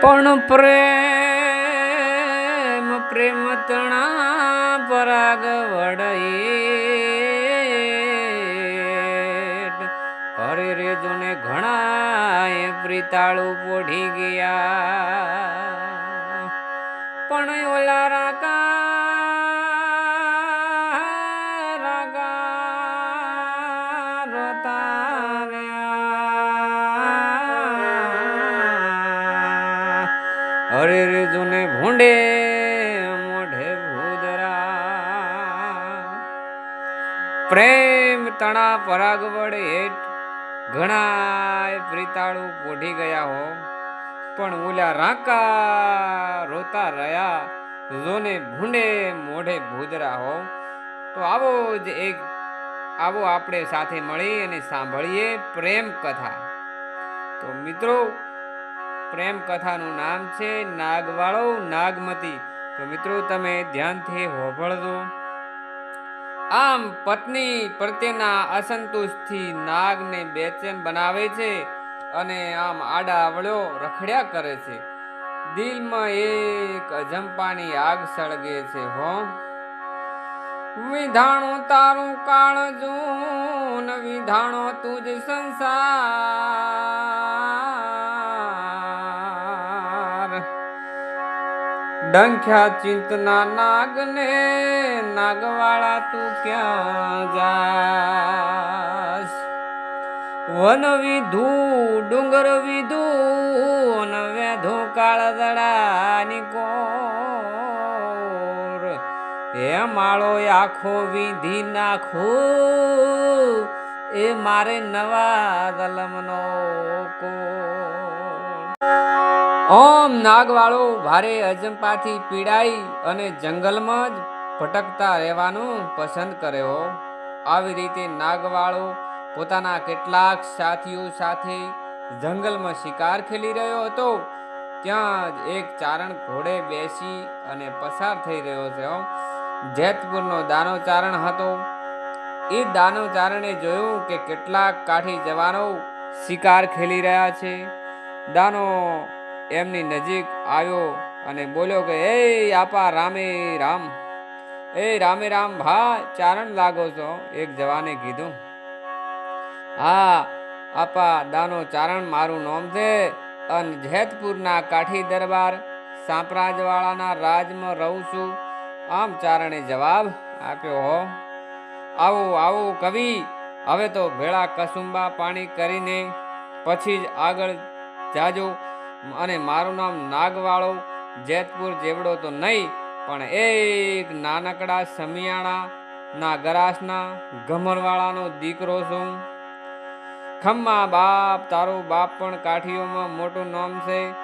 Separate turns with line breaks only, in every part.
પણ પ્રેમ પ્રેમ તણા પરાગ વડે હરે રે જોને ઘણા પ્રીતાળું પોઢી ગયા. પણ ઓલા રાકા પ્રેમ તણા પરાગ વડે હેઠ ઘણા પ્રીતાળું પોઢી ગયા હો. પણ ઓલા રાકા રોતા રહ્યા, જોને ભૂંડે મોઢે ભૂદરા હો. તો આવો જ એક, આવો આપણે સાથે મળી અને સાંભળીએ પ્રેમ કથા. તો મિત્રો, પ્રેમ કથાનું નામ છે નાગવાળો નાગમતી. તો મિત્રો, તમે ધ્યાનથી હોભળજો. આમ પત્ની પ્રત્યેના અસંતોષથી નાગને બેચેન બનાવે છે અને આમ આડા અવળ્યો રખડ્યા કરે છે. દિલમાં એક અજંપાની આગ સળગે છે હો. વિધાણો તારું કાળજો ન વિધાણો તુજ સંસાર. ડંખ્યા ચિંતના નાગને, નાગવાળા તું ક્યાં જાસ વન વિધુ, ડુંગર વિધુ વેધો કાળ દડાની કોર. એ માળો આખો વિધિ નાખો, એ મારે નવા દલમનો કોણ ઓમ નાગવાળો ભારે અજંપાથી પીડાઈ અને જંગલમાં જ ભટકતા રહેવાનું પસંદ કર્યો. આવી રીતે નાગવાળો પોતાના કેટલાક સાથીઓ સાથે જંગલમાં શિકાર ખેલી રહ્યો હતો. ત્યાં જ એક ચારણ ઘોડે બેસી અને પસાર થઈ રહ્યો છે જેતપુરનો દાનો ચારણ હતો. એ દાનો ચારણે જોયું કે કેટલાક કાઠી જવાનો શિકાર ખેલી રહ્યા છે. દાનો એમની નજીક આવ્યો અને બોલ્યો કે, એ આપા રામે રામ, એ રામે રામ ભા ચારણ લાગો છો, એક જવાને કીધું. હા, આપા દાનો ચારણ મારું નામ છે, અને જેતપુરના કાઠી દરબાર સાંપરાજવાળાના રાજમાં રહું છું. આમ ચારણે જવાબ આપ્યો, હો, આવો આવો કવિ, હવે તો ભેળા કસુંબા પાણી કરીને પછી જ આગળ જાજો. અને મારું નામ નાગવાળો, જેતપુર જેવડો તો નહીં, પણ એક નાનકડા સમિયાણા ના ગરાસના ગમરવાળાનો દીકરો છું. ખમ્મા બાપ, તારો બાપ પણ કાઠીઓમાં મોટું નામ છે.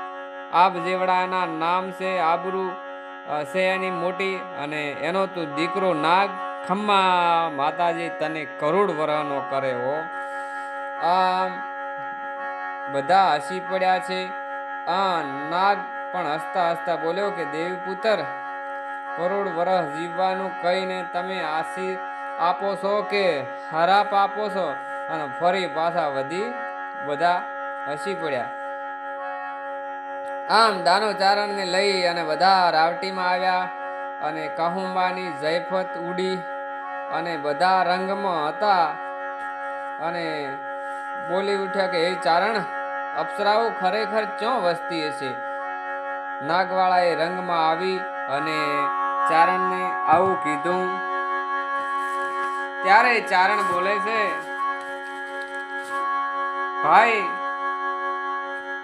આબ જેવડાના નામ છે, આબરૂ છે એની મોટી, અને એનો તું દીકરો નાગ. ખમ્મા માતાજી તને કરોડ વરહનો કરે હો. આમ બધા હસી પડ્યા છે. આ નાગ પણ હસતા હસતા બોલ્યો કે દેવી પુત્ર કરોડ વરસ જીવવાનું કહીને તમે આશી આપો છો કે હરાપ આપો છો? અને ફરી પાછા વધી, બધા હસી પડ્યા. આમ દાનો ચારણને લઈ અને બધા રાવટીમાં આવ્યા અને કહુંબાની જયફત ઉડી અને બધા રંગમાં હતા અને બોલી ઉઠ્યા કે, હે ચારણ અપ્સરાઓ ખરેખર ચો વસતી હશે નાગવાળાએ રંગમાં આવી અને ચારણને આવું કીધું ત્યારે ચારણ બોલે છે? ભાઈ,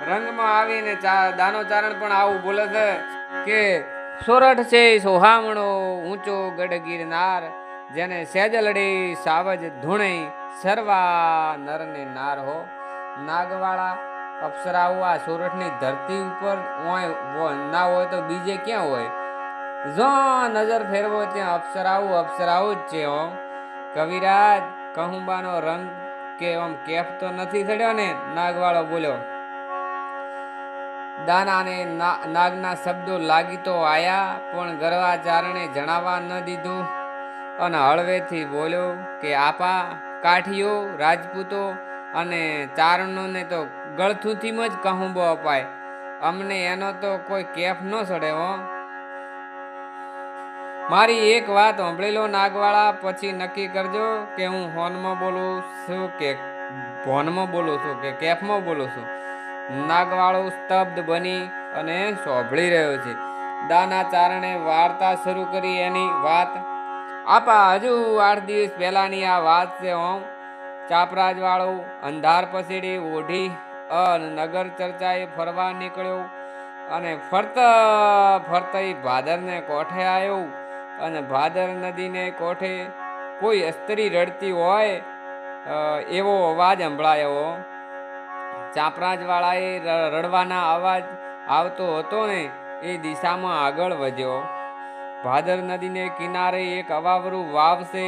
રંગમાં આવીને દાનો ચારણ પણ આવું બોલે છે કે, સોરઠ છે સોહામણો, ઊંચો ગઢ ગિરનાર જેને સેજલડી સાવજ ધૂણે સર્વા નરને નાર હો. નાગવાળા અપ્સરાઓ આ સુરતની ધરતી ઉપર હોય ના હોય તો બીજે ક્યાં હોય? જો નજર ફેરવો ત્યાં અપ્સરાઓ અપ્સરાઓ જ છે ઓમ કવિરાજ, કહુંબાનો રંગ કે ઓમ કેફ તો નથી ચડ્યો ને? નાગવાળો બોલ્યો, દાનાને નાગના શબ્દો લાગી તો આયા, પણ ગર્વાચારણે જણાવવા ન દીધું. અને હળવેથી બોલ્યો કે, આપા કાઠીઓ રાજપૂતો અને ચારણોને તો ગળથુથીમાં જ કહુંબો અપાય. અમને એનો તો કોઈ કેફ ન સડે હો. મારી એક વાત સાંભળી લો નાગવાળા, પછી નક્કી કરજો કે હું હોનમાં બોલું છું કે ભોનમાં બોલું છું કે કેફમાં બોલું છું. નાગવાળો સ્તબ્ધ બની અને સોંભળી રહ્યો છે. દાના ચારણે વાર્તા શરૂ કરી એની વાત. આપા હજુ આઠ દિવસ પહેલાની આ વાત છે, હું. ચાપરાજ વાળો અંધાર પસીડી ઓઢી અને નગર ચર્ચાએ ફરવા નીકળ્યો અને ફરતા ફરતા ભાદરને કોઠે આવ્યો અને ભાદર નદીને કોઠે કોઈ સ્ત્રી રડતી હોય એવો અવાજ સંભળાયો. ચાપરાજ વાળાએ રડવાના અવાજ આવતો હતો ને એ દિશામાં આગળ વધ્યો. ભાદર નદીને કિનારે એક અવાવરું વાવ છે.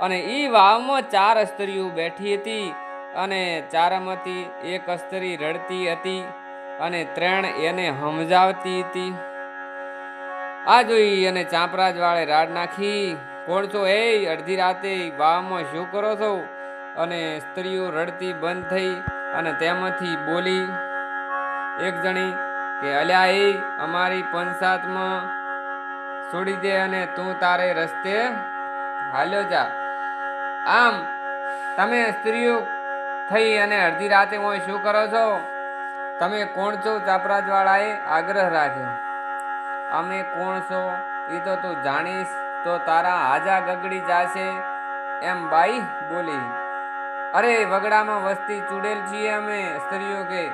અને એ વાવમાં ચાર અસ્તરીઓ બેઠી હતી અને ચારમાંથી એક અસ્તરી રડતી હતી અને ત્રણ એને સમજાવતી હતી. આ જોઈ અને ચાંપરાજ વાળે રાડ નાખી, કોણ છો? એ અડધી રાતે વાવમાં શું કરો છો? અને સ્ત્રીઓ રડતી બંધ થઈ અને તેમાંથી બોલી, એક જણી કે, અલ્યા એ અમારી પંચાયતમાં છોડી દે અને તું તારે રસ્તે હાલ્યો જા. આમ, તમે સ્ત્રીઓ થઈ અને અડધી રાતે હોય શું કરો છો? તમે કોણ છો ચાપરાજવાળાએ આગ્રહ રાખ્યો. અમે કોણ છો એ તો તું જાણીશ, તો તારા હાજા ગગડી જાશે, એમ બાઈ બોલી. અરે, વગડામાં વસ્તી ચૂડેલ છીએ અમે સ્ત્રીઓ કે?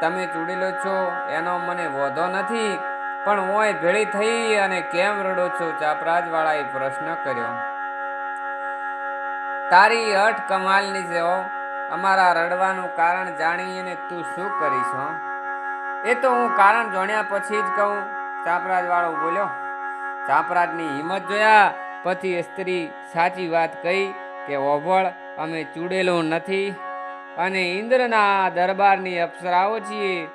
તમે ચૂડેલો છો, એનો મને વોધો નથી, પણ ઓય ભેળી થઈ અને કેમ રડો છો? ચાપરાજવાળાએ પ્રશ્ન કર્યો. તારી અઠ કમાલની છે હો અમારા રડવાનું કારણ જાણીને તું શું કરીશ, હો? એ તો હું કારણ જોણ્યા પછી જ કહું. ચાપરાજ વાળો બોલ્યો, ચાપરાજની હિંમત જોયા પછી સ્ત્રી સાચી વાત કહી કે, ઓભળ, અમે ચૂડેલું નથી અને ઇન્દ્રના દરબારની અપ્સરાઓ છીએ.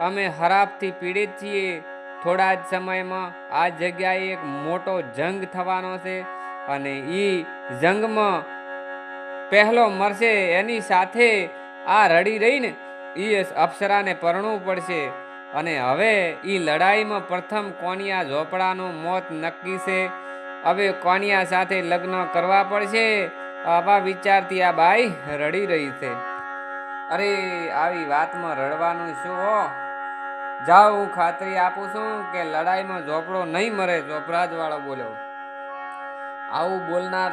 અમે હરાપથી પીડિત છીએ. થોડા જ સમયમાં આ જગ્યાએ એક મોટો જંગ થવાનો છે અને એ જંગમાં પહેલો મરશે, એની સાથે આ રડી રહીને એ અપ્સરાને પરણવું પડશે. અને હવે એ લડાઈમાં પ્રથમ કોનિયા ઝોપડાનું મોત નક્કી છે. હવે કોનિયા સાથે લગ્ન કરવા પડશે. આવા વિચારથી આ બાઈ રડી રહી છે. અરે, આવી વાતમાં રડવાનું શું હો? જાઓ, હું ખાતરી આપું છું કે લડાઈમાં ઝોપડો નહીં મરે ઝોપરાજ વાળો બોલ્યો. આવું બોલનાર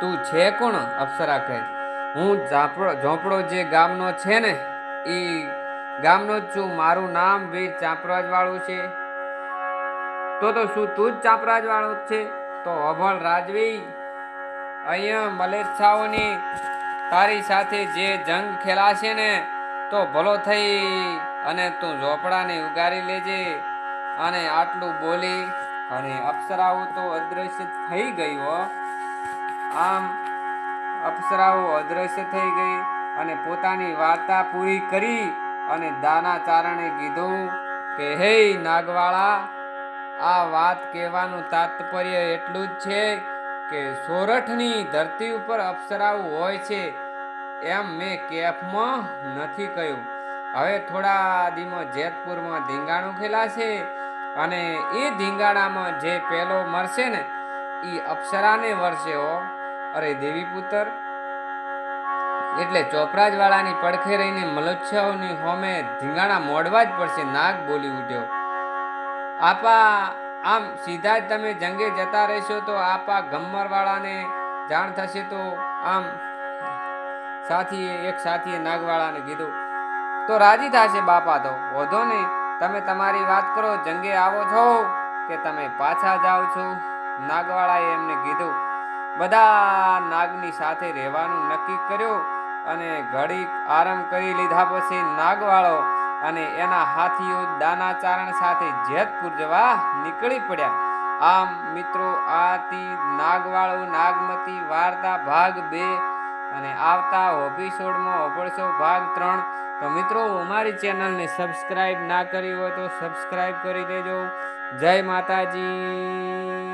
તું છે કોણ? અપ્સરા કહે. હું ઝાપડો જે ગામનો છે ને એ ગામનો જ છું. મારું નામ વીર ચાપરાજ વાળું છે. તો તો શું તું જ ચાપરાજ વાળો છે? તો અભણ રાજવી, અહીંયા મલેચ્છાઓની તારી સાથે જે જંગ ખેલાશે ને, તો ભલો થઈ અને તું ઝોપડાને ઉગારી લેજે અને આટલું બોલી અને અપ્સરાઓ તો અદ્રશ્ય થઈ ગયું આમ અપ્સરાઓ અદ્રશ્ય થઈ ગઈ અને પોતાની વાર્તા પૂરી કરી અને દાના ચારણે કીધું, કે હે નાગવાળા, આ વાત કહેવાનું તાત્પર્ય એટલું જ છે કે સોરઠની ધરતી ઉપર અપ્સરાઓ હોય છે એમ મેં કેફમાં નથી કહ્યું. હવે થોડા દીમાં જેતપુરમાં ધીંગાણું ખેલાશે અને એ ધીંગાણામાં જે પેલો મરશે ને એ અપ્સરાને વરસે હો. અરે દેવી પુત્ર, એટલે ચોપરાજ વાળાની પડખે રહીને મલોચ્છાઓની હોમે ધીંગાણા મોડવા જ પડશે, નાગ બોલી ઉઠ્યો. આપા, આમ સીધા જ તમે જંગે જતા રહેશો તો આપા ગમ્મર વાળાને જાણ થશે તો આમ સાથીએ, એક સાથીએ નાગવાળાને કીધું. તો રાજી થશે બાપા તો. વધો નહીં. તમે તમારી વાત કરો, જંગે આવો છો કે તમે પાછા જાઓ છો? નાગવાળાએ એમને કીધું. બધા નાગની સાથે રહેવાનું નક્કી કર્યું અને ઘડીક આરામ કરી લીધા પછી નાગવાળો અને એના હાથીઓ દાનાચારણ સાથે જેતપુર જવા નીકળી પડ્યા. આમ મિત્રો, આથી નાગવાળો નાગમતી વાર્તા ભાગ બે અને આવતા એપિસોડમાં ઓગણસો ભાગ ત્રણ. તો મિત્રો, અમારી ચેનલને સબસ્ક્રાઈબ ના કરી હોય તો સબસ્ક્રાઈબ કરી દેજો. જય માતાજી.